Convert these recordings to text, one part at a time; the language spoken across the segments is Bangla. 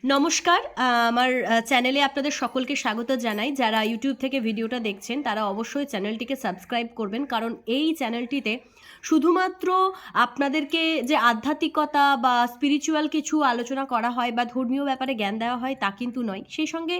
নমস্কার আমার চ্যানেলে আপনাদের সকলকে স্বাগত জানাই। যারা ইউটিউব থেকে ভিডিওটা দেখছেন, তারা অবশ্যই চ্যানেলটিকে সাবস্ক্রাইব করবেন, কারণ এই চ্যানেলটিতে শুধুমাত্র আপনাদেরকে যে আধ্যাত্মিকতা বা স্পিরিচুয়াল কিছু আলোচনা করা হয় বা ধর্মীয় ব্যাপারে জ্ঞান দেওয়া হয় তা কিন্তু নয়। সেই সঙ্গে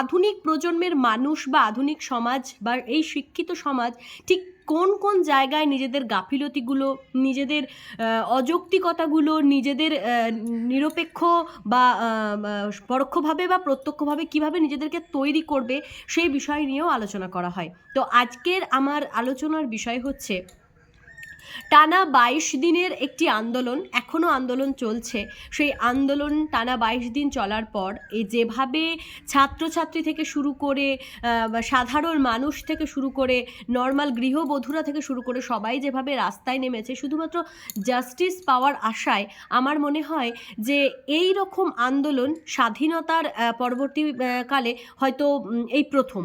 আধুনিক প্রজন্মের মানুষ বা আধুনিক সমাজ বা এই শিক্ষিত সমাজ ঠিক কোন কোন জায়গায় নিজেদের গাফিলতিগুলো, নিজেদের অযৌক্তিকতাগুলো, নিজেদের নিরপেক্ষ বা পরোক্ষভাবে বা প্রত্যক্ষভাবে কীভাবে নিজেদেরকে তৈরি করবে সেই বিষয় নিয়েও আলোচনা করা হয়। তো আজকের আমার আলোচনার বিষয় হচ্ছে টানা বাইশ দিনের একটি আন্দোলন এখনও আন্দোলন চলছে। সেই আন্দোলন টানা বাইশ দিন চলার পর এই যেভাবে ছাত্রছাত্রী থেকে শুরু করে সাধারণ মানুষ থেকে শুরু করে নর্মাল গৃহবধূরা থেকে শুরু করে সবাই যেভাবে রাস্তায় নেমেছে শুধুমাত্র জাস্টিস পাওয়ার আশায় আমার মনে হয় যে এই রকম আন্দোলন স্বাধীনতার আহ, পরবর্তী আহ, কালে হয়তো এই প্রথম।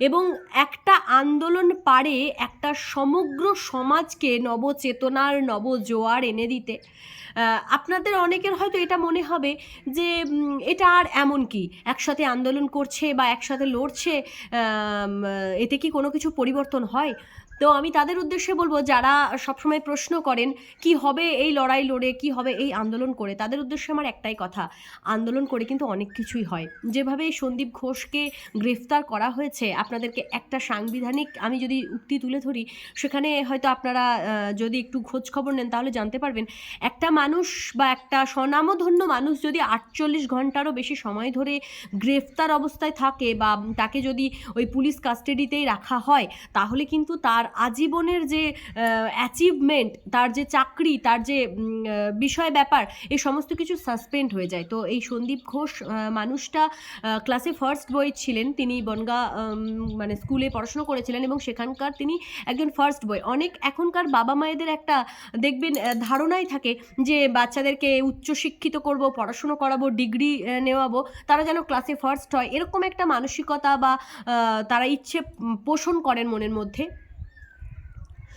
এবং একটা আন্দোলন পারে একটা সমগ্র সমাজকে নবচেতনার নবজোয়ার এনে দিতে। আপনাদের অনেকের হয়তো এটা মনে হবে যে এটা আর এমন কি? একসাথে আন্দোলন করছে বা একসাথে লড়ছে এতে কি কোনো কিছু পরিবর্তন হয়? তো আমি তাদের উদ্দেশ্যে বলব, যারা সবসময় প্রশ্ন করেন, কি হবে এই লড়াই লড়ে, কি হবে এই আন্দোলন করে, তাদের উদ্দেশ্যে আমার একটাই কথা, আন্দোলন করে কিন্তু অনেক কিছুই হয়। যেভাবে সন্দীপ ঘোষকে গ্রেফতার করা হয়েছে, আপনাদেরকে একটা সাংবিধানিক আমি যদি উক্তি তুলে ধরি, সেখানে হয়তো আপনারা যদি একটু খোঁজ খবর নেন, তাহলে জানতে পারবেন, একটা মানুষ বা একটা স্বনামধন্য মানুষ যদি আটচল্লিশ ঘন্টারও বেশি সময় ধরে গ্রেফতার অবস্থায় থাকে বা তাকে যদি ওই পুলিশ কাস্টাডিতেই রাখা হয়, তাহলে কিন্তু তার আজীবনের যে অ্যাচিভমেন্ট তার যে চাকরি, তার যে বিষয় ব্যাপার এই সমস্ত কিছু সাসপেন্ড হয়ে যায়। তো এই সন্দীপ ঘোষ মানুষটা ক্লাসে ফার্স্ট বয় ছিলেন। তিনি বনগা মানে স্কুলে পড়াশোনা করেছিলেন এবং সেখানকার তিনি একজন ফার্স্ট বয় অনেক এখনকার বাবা মায়েদের একটা, দেখবেন ধারণাই থাকে যে, বাচ্চাদেরকে উচ্চশিক্ষিত করব, পড়াশুনো করাবো ডিগ্রি নেওয়াবো, তারা যেন ক্লাসে ফার্স্ট হয়। এরকম একটা মানসিকতা বা তারা ইচ্ছে পোষণ করেন মনের মধ্যে।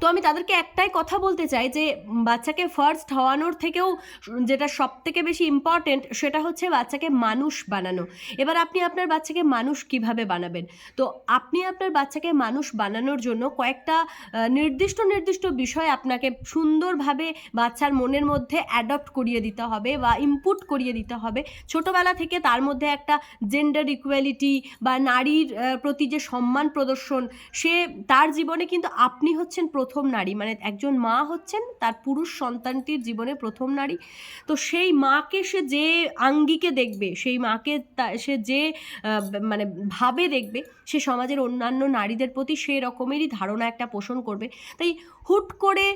তো আমি তাদেরকে একটাই কথা বলতে চাই যে বাচ্চাকে ফার্স্ট হওয়ানোর থেকেও যেটা সব থেকে বেশি ইম্পর্টেন্ট সেটা হচ্ছে বাচ্চাকে মানুষ বানানো। এবার আপনি আপনার বাচ্চাকে মানুষ কীভাবে বানাবেন? তো আপনি আপনার বাচ্চাকে মানুষ বানানোর জন্য কয়েকটা নির্দিষ্ট নির্দিষ্ট বিষয় আপনাকে সুন্দরভাবে বাচ্চার মনের মধ্যে অ্যাডপ্ট করিয়ে দিতে হবে বা ইনপুট করিয়ে দিতে হবে। ছোটোবেলা থেকে তার মধ্যে একটা জেন্ডার ইকুয়ালিটি বা নারীর প্রতি যে সম্মান প্রদর্শন, সে তার জীবনে কিন্তু আপনি হচ্ছেন প্রথম নারী। মানে একজন মা হচ্ছেন, তার পুরুষ সন্তানটির জীবনে প্রথম নারী। তো সেই মাকে সে যে আঙ্গিকে দেখবে, সেই মাকে সে যে মানে ভাবে দেখবে, সে সমাজের অন্যান্য নারীদের প্রতি সেই রকমেরই ধারণা একটা পোষণ করবে। তাই হুট করে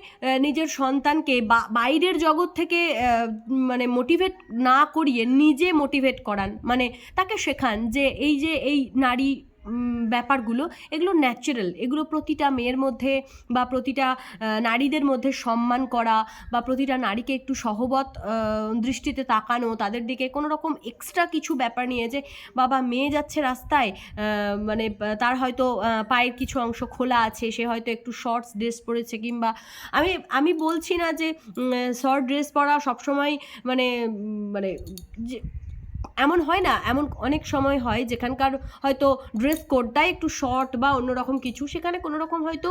নিজের সন্তানকে বাইরের জগৎ থেকে মানে মোটিভেট না করিয়ে নিজে মোটিভেট করান। মানে তাকে শেখান যে এই যে এই নারী ব্যাপারগুলো, এগুলো ন্যাচারাল এগুলো প্রতিটা মেয়ের মধ্যে বা প্রতিটা নারীদের মধ্যে সম্মান করা বা প্রতিটা নারীকে একটু সহবত দৃষ্টিতে তাকানো, তাদের দিকে কোনো রকম এক্সট্রা কিছু ব্যাপার নিয়ে যে বাবা মেয়ে যাচ্ছে রাস্তায় মানে তার হয়তো পায়ের কিছু অংশ খোলা আছে, সে হয়তো একটু শর্টস ড্রেস পরেছে কিংবা আমি আমি বলছি না যে শর্ট ড্রেস পরা সবসময় মানে মানে এমন হয় না, এমন অনেক সময় হয় যেখানকার হয়তো ড্রেস কোডটাই একটু শর্ট বা অন্যরকম কিছু, সেখানে কোনো রকম হয়তো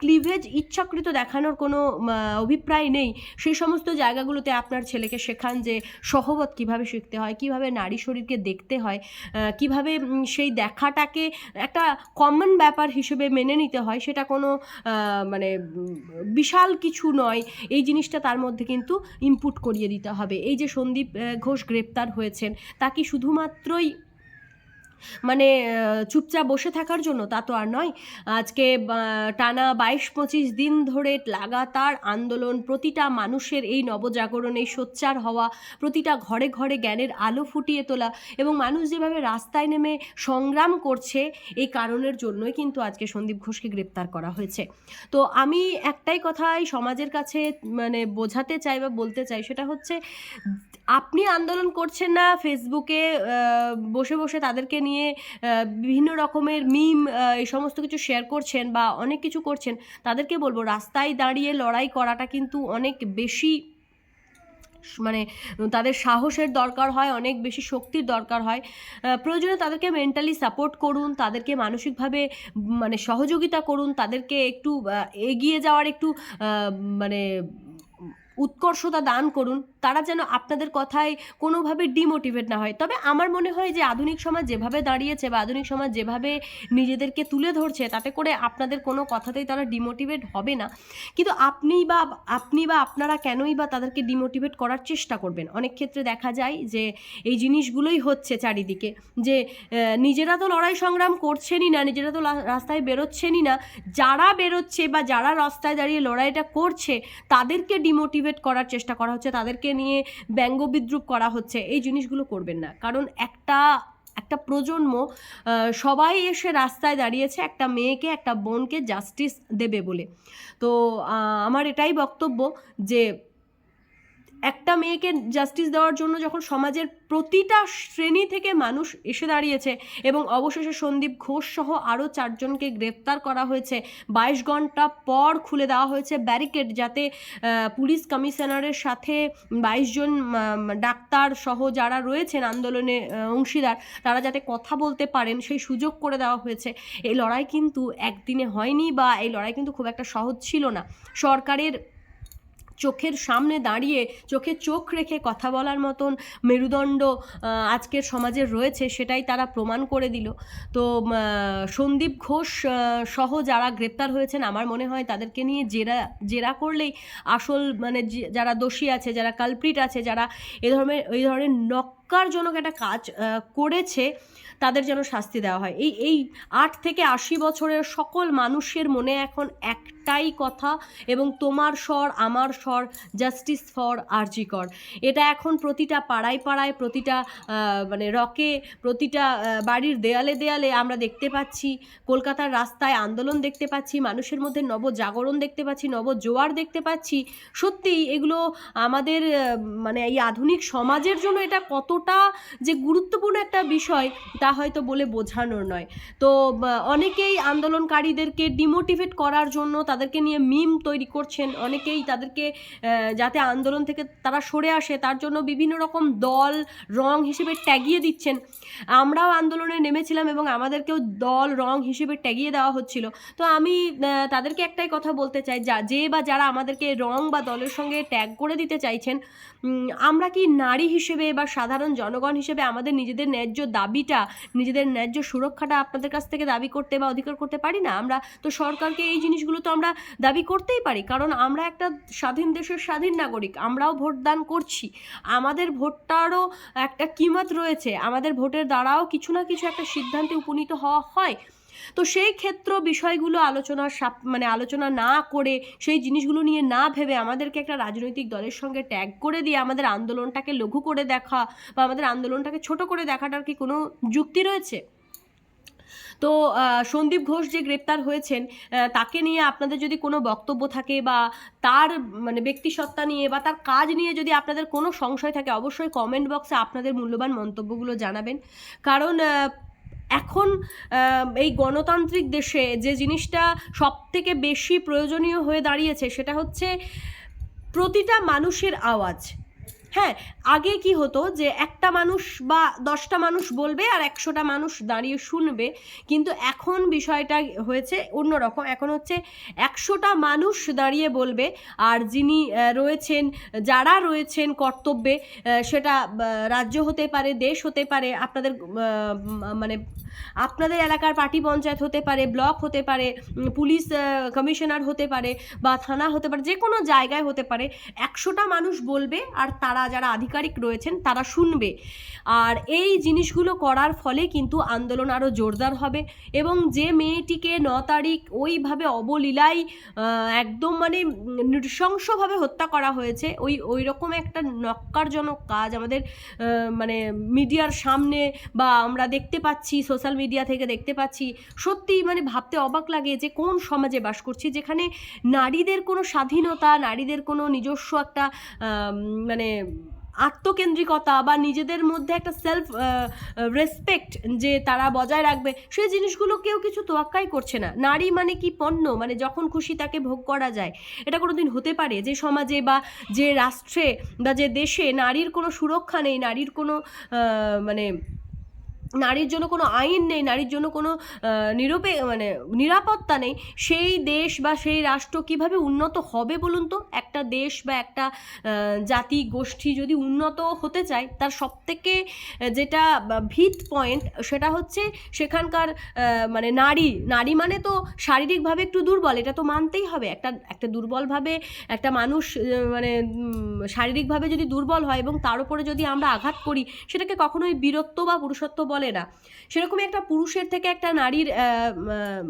ক্লিভেজ ইচ্ছাকৃত দেখানোর কোনো অভিপ্রায় নেই। সেই সমস্ত জায়গাগুলোতে আপনার ছেলেকে শেখান যে সহবত কীভাবে শিখতে হয়, কীভাবে নারী শরীরকে দেখতে হয় কীভাবে সেই দেখাটাকে একটা কমন ব্যাপার হিসেবে মেনে নিতে হয়, সেটা কোনো মানে বিশাল কিছু নয়। এই জিনিসটা তার মধ্যে কিন্তু ইনপুট করিয়ে দিতে হবে। এই যে সন্দীপ ঘোষ গ্রেপ্তার হয়েছেন তা কি শুধুমাত্রই মানে চুপচাপ বসে থাকার জন্য তা তো আর নয়। আজকে টানা বাইশ পঁচিশ দিন ধরে লাগাতার আন্দোলন, প্রতিটা মানুষের এই নবজাগরণ সোচ্চার হওয়া, প্রতিটা ঘরে ঘরে জ্ঞানের আলো ফুটিয়ে তোলা এবং মানুষ যেভাবে রাস্তায় নেমে সংগ্রাম করছে, এই কারণের জন্যই কিন্তু আজকে সন্দীপ ঘোষকে গ্রেপ্তার করা হয়েছে। তো আমি একটাই কথাই সমাজের কাছে মানে বোঝাতে চাই বা বলতে চাই, সেটা হচ্ছে, আপনি আন্দোলন করছেন না ফেসবুকে বসে বসে তাদেরকে নিয়ে বিভিন্ন রকমের মিম এই সমস্ত কিছু শেয়ার করছেন বা অনেক কিছু করছেন, তাদেরকে বলব রাস্তায় দাঁড়িয়ে লড়াই করাটা কিন্তু অনেক বেশি মানে তাদের সাহসের দরকার হয়, অনেক বেশি শক্তির দরকার হয়। প্রয়োজনে তাদেরকে মেন্টালি সাপোর্ট করুন, তাদেরকে মানসিকভাবে মানে সহযোগিতা করুন, তাদেরকে একটু এগিয়ে যাওয়ার একটু মানে উৎকর্ষতা দান করুন। তারা যেন আপনাদের কথায় কোনোভাবে ডিমোটিভেট না হয়। তবে আমার মনে হয় যে আধুনিক সমাজ যেভাবে দাঁড়িয়েছে বা আধুনিক সমাজ যেভাবে নিজেদেরকে তুলে ধরছে, তাতে করে আপনাদের কোনো কথাতেই তারা ডিমোটিভেট হবে না। কিন্তু আপনি বা আপনি বা আপনারা কেনই বা তাদেরকে ডিমোটিভেট করার চেষ্টা করবেন? অনেক ক্ষেত্রে দেখা যায় যে এই জিনিসগুলোই হচ্ছে চারিদিকে। যে নিজেরা তো লড়াই সংগ্রাম করছেনই না, নিজেরা তো রাস্তায় বেরোচ্ছেনই না। যারা বেরোচ্ছে বা যারা রাস্তায় দাঁড়িয়ে লড়াইটা করছে, তাদেরকে ডিমোটিভেট করার চেষ্টা করা হচ্ছে, তাদেরকে নিয়ে ব্যঙ্গ বিদ্রুপ করা হচ্ছে, এই জিনিসগুলো করবেন না। কারণ একটা একটা প্রজন্ম সবাই এসে রাস্তায় দাঁড়িয়েছে, একটা মেয়েকে, একটা বোনকে জাস্টিস দেবে বলে। তো আমার এটাই বক্তব্য যে একটা মেয়েকে জাস্টিস দেওয়ার জন্য যখন সমাজের প্রতিটা শ্রেণি থেকে মানুষ এসে দাঁড়িয়েছে এবং অবশেষে সন্দীপ ঘোষ সহ আরও চারজনকে গ্রেপ্তার করা হয়েছে, বাইশ ঘণ্টা পর খুলে দেওয়া হয়েছে ব্যারিকেড যাতে পুলিশ কমিশনারের সাথে বাইশ জন ডাক্তার সহ যারা রয়েছেন আন্দোলনে অংশীদার, তারা যাতে কথা বলতে পারেন, সেই সুযোগ করে দেওয়া হয়েছে। এই লড়াই কিন্তু একদিনে হয়নি বা এই লড়াই কিন্তু খুব একটা সহজ ছিল না। সরকারের চোখের সামনে দাঁড়িয়ে চোখে চোখ রেখে কথা বলার মতন মেরুদণ্ড আজকের সমাজের রয়েছে সেটাই তারা প্রমাণ করে দিল। তো সন্দীপ ঘোষ সহ যারা গ্রেপ্তার হয়েছেন আমার মনে হয় তাদেরকে নিয়ে জেরা জেরা করলেই আসল মানে যারা দোষী আছে, যারা কালপ্রিট আছে, যারা এ ধরনের, এই ধরনের নক্কারজনক একটা কাজ করেছে, তাদের যেন শাস্তি দেওয়া হয়। এই এই আট থেকে আশি বছরের সকল মানুষের মনে এখন একটাই কথা, এবং তোমার স্বর, আমার স্বর জাস্টিস ফর আরজিকর এটা এখন প্রতিটা পাড়ায় পাড়ায়, প্রতিটা মানে রকে, প্রতিটা বাড়ির দেয়ালে দেয়ালে আমরা দেখতে পাচ্ছি, কলকাতার রাস্তায় আন্দোলন দেখতে পাচ্ছি, মানুষের মধ্যে নবজাগরণ দেখতে পাচ্ছি নবজোয়ার দেখতে পাচ্ছি। সত্যিই এগুলো আমাদের মানে এই আধুনিক সমাজের জন্য এটা কতটা যে গুরুত্বপূর্ণ একটা বিষয় তা হয়তো বলে বোঝানোর নয়। তো অনেকেই আন্দোলনকারীদেরকে ডিমোটিভেট করার জন্য তাদেরকে নিয়ে মিম তৈরি করছেন। অনেকেই তাদেরকে যাতে আন্দোলন থেকে তারা সরে আসে, তার জন্য বিভিন্ন রকম দল রং হিসেবে ট্যাগিয়ে দিচ্ছেন। আমরাও আন্দোলনে নেমেছিলাম এবং আমাদেরকেও দল রং হিসেবে ট্যাগিয়ে দেওয়া হচ্ছিল। তো আমি তাদেরকে একটাই কথা বলতে চাই, যা, যে বা যারা আমাদেরকে রং বা দলের সঙ্গে ট্যাগ করে দিতে চাইছেন আমরা কি নারী হিসেবে বা সাধারণ জনগণ হিসেবে আমাদের নিজেদের ন্যায্য দাবিটা, নিজেদের ন্যায্য সুরক্ষাটা আপনাদের কাছ থেকে দাবি করতে বা অধিকার করতে পারি না? আমরা তো সরকারকে এই জিনিসগুলো তো আমরা দাবি করতেই পারি, কারণ আমরা একটা স্বাধীন দেশের স্বাধীন নাগরিক, আমরাও ভোটদান করছি। আমাদের ভোটটারও একটা কিমত রয়েছে, আমাদের ভোটের দ্বারাও কিছু না কিছু একটা সিদ্ধান্তে উপনীত হওয়া হয়। তো সেই ক্ষেত্র বিষয়গুলো আলোচনার সাপ মানে আলোচনা না করে, সেই জিনিসগুলো নিয়ে না ভেবে আমাদেরকে একটা রাজনৈতিক দলের সঙ্গে ট্যাগ করে দিয়ে আমাদের আন্দোলনটাকে লঘু করে দেখা বা আমাদের আন্দোলনটাকে ছোট করে দেখাটার কি কোনো যুক্তি রয়েছে? তো সন্দীপ ঘোষ যে গ্রেপ্তার হয়েছেন তাকে নিয়ে আপনাদের যদি কোনো বক্তব্য থাকে বা তার মানে ব্যক্তিসত্তা নিয়ে বা তার কাজ নিয়ে যদি আপনাদের কোনো সংশয় থাকে, অবশ্যই কমেন্ট বক্সে আপনাদের মূল্যবান মন্তব্যগুলো জানাবেন। কারণ এখন এই গণতান্ত্রিক দেশে যে জিনিসটা সব থেকে বেশি প্রয়োজনীয় হয়ে দাঁড়িয়েছে সেটা হচ্ছে প্রতিটা মানুষের আওয়াজ। হ্যাঁ আগে কি হতো যে একটা মানুষ বা দশটা মানুষ বলবে আর একশোটা মানুষ দাঁড়িয়ে শুনবে, কিন্তু এখন বিষয়টা হয়েছে অন্যরকম। এখন হচ্ছে একশোটা মানুষ দাঁড়িয়ে বলবে আর যিনি রয়েছেন, যারা রয়েছেন কর্তব্যে সেটা রাজ্য হতে পারে, দেশ হতে পারে, আপনাদের মানে আপনাদের এলাকার পার্টি পঞ্চায়েত হতে পারে, ব্লক হতে পারে পুলিশ কমিশনার হতে পারে বা থানা হতে পারে, যে কোনো জায়গায় হতে পারে, একশোটা মানুষ বলবে আর তারা যারা আধিকারিক রয়েছেন তারা শুনবে। আর এই জিনিসগুলো করার ফলে কিন্তু আন্দোলন আরও জোরদার হবে এবং যে মেয়েটিকে ন তারিখ ওইভাবে অবলীলায় একদম মানে নৃশংসভাবে হত্যা করা হয়েছে, ওই ওই রকম একটা নক্কারজনক কাজ আমাদের মানে মিডিয়ার সামনে বা আমরা দেখতে পাচ্ছি, সোশ্যাল মিডিয়া থেকে দেখতে পাচ্ছি, সত্যিই মানে ভাবতে অবাক লাগে যে কোন সমাজে বাস করছি, যেখানে নারীদের কোনো স্বাধীনতা, নারীদের কোনো নিজস্ব একটা মানে আত্মকেন্দ্রিকতা বা নিজেদের মধ্যে একটা সেলফ রেসপেক্ট যে তারা বজায় রাখবে, সেই জিনিসগুলো কেউ কিছু তোয়াক্কাই করছে না। নারী মানে কি পণ্য? মানে যখন খুশি তাকে ভোগ করা যায়। এটা কোনো দিন হতে পারে যে সমাজে বা যে রাষ্ট্রে বা যে দেশে নারীর কোনো সুরক্ষা নেই, নারীর কোনো মানে নারীর জন্য কোনো আইন নেই, নারীর জন্য কোনো নিরপে মানে নিরাপত্তা নেই, সেই দেশ বা সেই রাষ্ট্র কীভাবে উন্নত হবে বলুন তো? একটা দেশ বা একটা জাতি, গোষ্ঠী যদি উন্নত হতে চায়, তার সবথেকে যেটা ভিত পয়েন্ট সেটা হচ্ছে সেখানকার মানে নারী নারী মানে তো শারীরিকভাবে একটু দুর্বল, এটা তো মানতেই হবে, একটা একটা দুর্বলভাবে একটা মানুষ মানে শারীরিকভাবে যদি দুর্বল হয় এবং তার উপরে যদি আমরা আঘাত করি, সেটাকে কখনোই বীরত্ব বা পুরুষত্ব বলে না। সেরকমই একটা পুরুষের থেকে একটা নারীর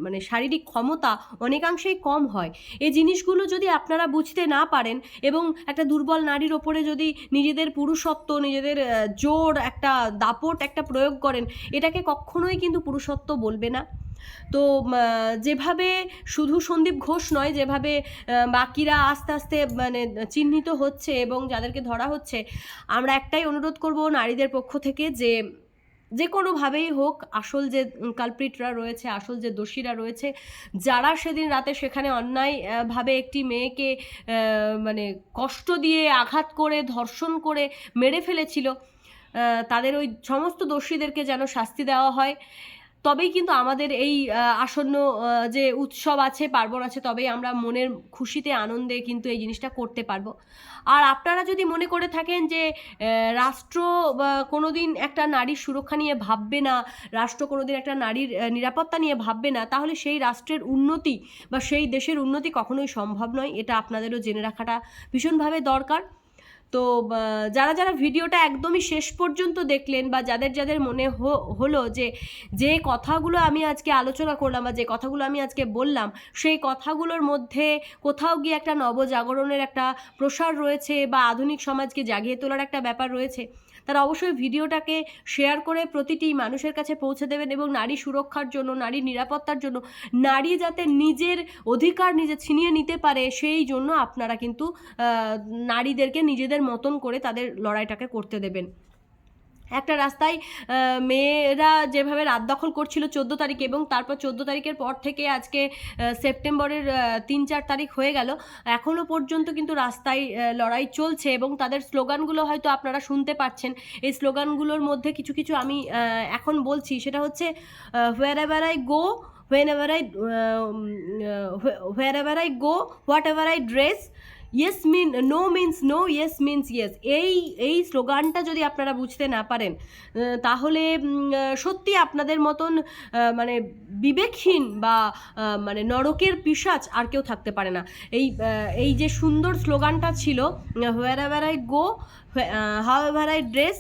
মানে শারীরিক ক্ষমতা অনেকাংশেই কম হয়। এই জিনিসগুলো যদি আপনারা বুঝতে না পারেন এবং একটা দুর্বল নারীর ওপরে যদি নিজেদের পুরুষত্ব, নিজেদের জোর, একটা দাপট, একটা প্রয়োগ করেন, এটাকে কখনোই কিন্তু পুরুষত্ব বলবে না। তো যেভাবে শুধু সন্দীপ ঘোষ নয়, যেভাবে বাকিরা আস্তে আস্তে মানে চিহ্নিত হচ্ছে এবং যাদেরকে ধরা হচ্ছে, আমরা একটাই অনুরোধ করব নারীদের পক্ষ থেকে যে যে কোনোভাবেই হোক, আসল যে কালপ্রিটরা রয়েছে, আসল যে দোষীরা রয়েছে, যারা সেদিন রাতে সেখানে অন্যায়ভাবে ভাবে একটি মেয়েকে মানে কষ্ট দিয়ে আঘাত করে, ধর্ষণ করে মেরে ফেলেছিল তাদের ওই সমস্ত দোষীদেরকে যেন শাস্তি দেওয়া হয়। তবেই কিন্তু আমাদের এই আসন্ন যে উৎসব আছে, পার্বণ আছে, তবেই আমরা মনের খুশিতে, আনন্দে কিন্তু এই জিনিসটা করতে পারব। আর আপনারা যদি মনে করে থাকেন যে রাষ্ট্র, বা, কোনোদিন একটা নারীর সুরক্ষা নিয়ে ভাববে না, রাষ্ট্র কোনো দিন একটা নারীর নিরাপত্তা নিয়ে ভাববে না, তাহলে সেই রাষ্ট্রের উন্নতি বা সেই দেশের উন্নতি কখনোই সম্ভব নয়। এটা আপনাদেরও জেনে রাখাটা ভীষণভাবে দরকার। তো যারা যারা ভিডিওটা একদমই শেষ পর্যন্ত দেখলেন বা যাদের যাদের মনে হলো যে যে কথাগুলো আমি আজকে আলোচনা করলাম বা যে কথাগুলো আমি আজকে বললাম, সেই কথাগুলোর মধ্যে কোথাও গিয়ে একটা নবজাগরণের একটা প্রসার রয়েছে বা আধুনিক সমাজকে জাগিয়ে তোলার একটা ব্যাপার রয়েছে। তারা অবশ্যই ভিডিওটাকে শেয়ার করে প্রতিটি মানুষের কাছে পৌঁছে দেবেন এবং নারী সুরক্ষার জন্য, নারী নিরাপত্তার জন্য, নারী যাতে নিজের অধিকার নিজে ছিনিয়ে নিতে পারে, সেই জন্য আপনারা কিন্তু নারীদেরকে নিজেদের মতন করে তাদের লড়াইটাকে করতে দেবেন। একটা রাস্তায় মেয়েরা যেভাবে রাত দখল করছিল চোদ্দ তারিখে এবং তারপর চোদ্দ তারিখের পর থেকে আজকে সেপ্টেম্বরের তিন চার তারিখ হয়ে গেল। এখনও পর্যন্ত কিন্তু রাস্তায় লড়াই চলছে এবং তাদের স্লোগানগুলো হয়তো আপনারা শুনতে পাচ্ছেন। এই স্লোগানগুলোর মধ্যে কিছু কিছু আমি এখন বলছি। সেটা হচ্ছে where ever I go when ever I where ever I go what ever I dress yes mean no means no yes means yes এই এই স্লোগানটা যদি আপনারা বুঝতে না পারেন তাহলে সত্যি আপনাদের মতন মানে বিবেকহীন বা মানে নরকের পিসাচ আর কেউ থাকতে পারে না। এই এই যে সুন্দর স্লোগানটা ছিল where ever I go how ever I dress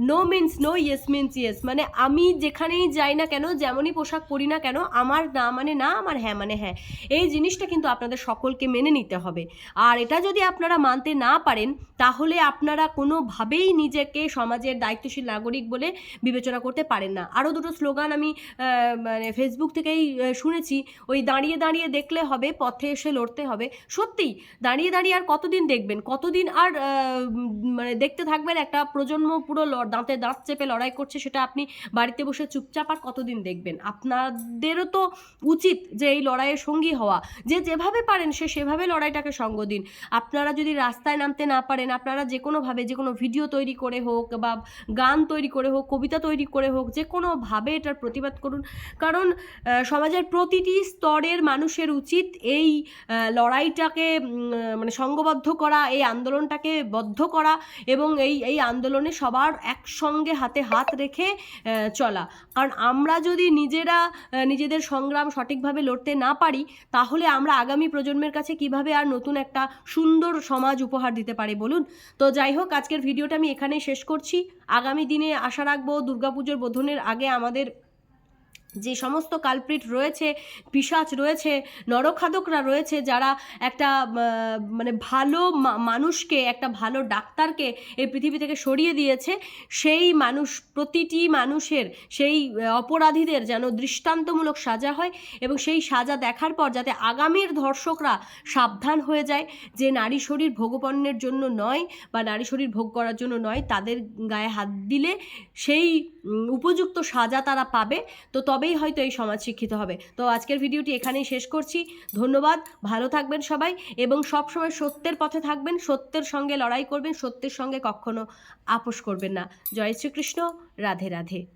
no means no yes means yes মানে আমি যেখানেই যাই না কেন, যেমনই পোশাক পরি না কেন, আমার না মানে না, আমার হ্যাঁ মানে হ্যাঁ। এই জিনিসটা কিন্তু আপনাদের সকলকে মেনে নিতে হবে। আর এটা যদি আপনারা মানতে না পারেন, তাহলে আপনারা কোনোভাবেই নিজেকে সমাজের দায়িত্বশীল নাগরিক বলে বিবেচনা করতে পারেন না। আরও দুটো স্লোগান আমি মানে ফেসবুক থেকেই শুনেছি। ওই দাঁড়িয়ে দাঁড়িয়ে দেখলে হবে, পথে এসে লড়তে হবে। সত্যি দাঁড়িয়ে দাঁড়িয়ে আর কতদিন দেখবেন? কতদিন আর মানে দেখতে থাকবেন একটা প্রজন্ম পুরো ল- দাঁতে দাঁত চেপে লড়াই করছে, সেটা আপনি বাড়িতে বসে চুপচাপ আর কতদিন দেখবেন? আপনাদেরও তো উচিত যে এই লড়াইয়ের সঙ্গী হওয়া। যে যেভাবে পারেন, সে সেভাবে লড়াইটাকে সঙ্গ দিন। আপনারা যদি রাস্তায় নামতে না পারেন, আপনারা যে কোনোভাবে যে কোনো ভিডিও তৈরি করে হোক বা গান তৈরি করে হোক, কবিতা তৈরি করে হোক যে কোনোভাবে এটার প্রতিবাদ করুন। কারণ সমাজের প্রতিটি স্তরের মানুষের উচিত এই লড়াইটাকে মানে সঙ্গবদ্ধ করা, এই আন্দোলনটাকে বদ্ধ করা এবং এই এই আন্দোলনে সবার একসঙ্গে হাতে হাত রেখে চলা। কারণ আমরা যদি নিজেরা নিজেদের সংগ্রাম সঠিকভাবে লড়তে না পারি, তাহলে আমরা আগামী প্রজন্মের কাছে কীভাবে আর নতুন একটা সুন্দর সমাজ উপহার দিতে পারি বলুন? তো যাই হোক, আজকের ভিডিওটা আমি এখানেই শেষ করছি। আগামী দিনে আশা রাখব দুর্গাপুজোর বোধনের আগে আমাদের যে সমস্ত কালপ্রিট রয়েছে পিশাচ রয়েছে, নরখাদকরা রয়েছে, যারা একটা মানে ভালো মানুষকে, একটা ভালো ডাক্তারকে এই পৃথিবী থেকে সরিয়ে দিয়েছে, সেই মানুষ, প্রতিটি মানুষের, সেই অপরাধীদের যেন দৃষ্টান্তমূলক সাজা হয় এবং সেই সাজা দেখার পর যাতে আগামীর ধর্ষকরা সাবধান হয়ে যায়, যে নারী শরীর ভোগপণ্যের জন্য নয় বা নারী শরীর ভোগ করার জন্য নয়, তাদের গায়ে হাত দিলে সেই উপযুক্ত সাজা তারা পাবে। তো তবেই হয়তো এই সমাজ শিক্ষিত হবে। তো আজকের ভিডিওটি এখানেই শেষ করছি। ধন্যবাদ। ভালো থাকবেন সবাই এবং সবসময় সত্যের পথে থাকবেন, সত্যের সঙ্গে লড়াই করবেন, সত্যের সঙ্গে কখনো আপোষ করবেন না। জয় শ্রীকৃষ্ণ। রাধে রাধে।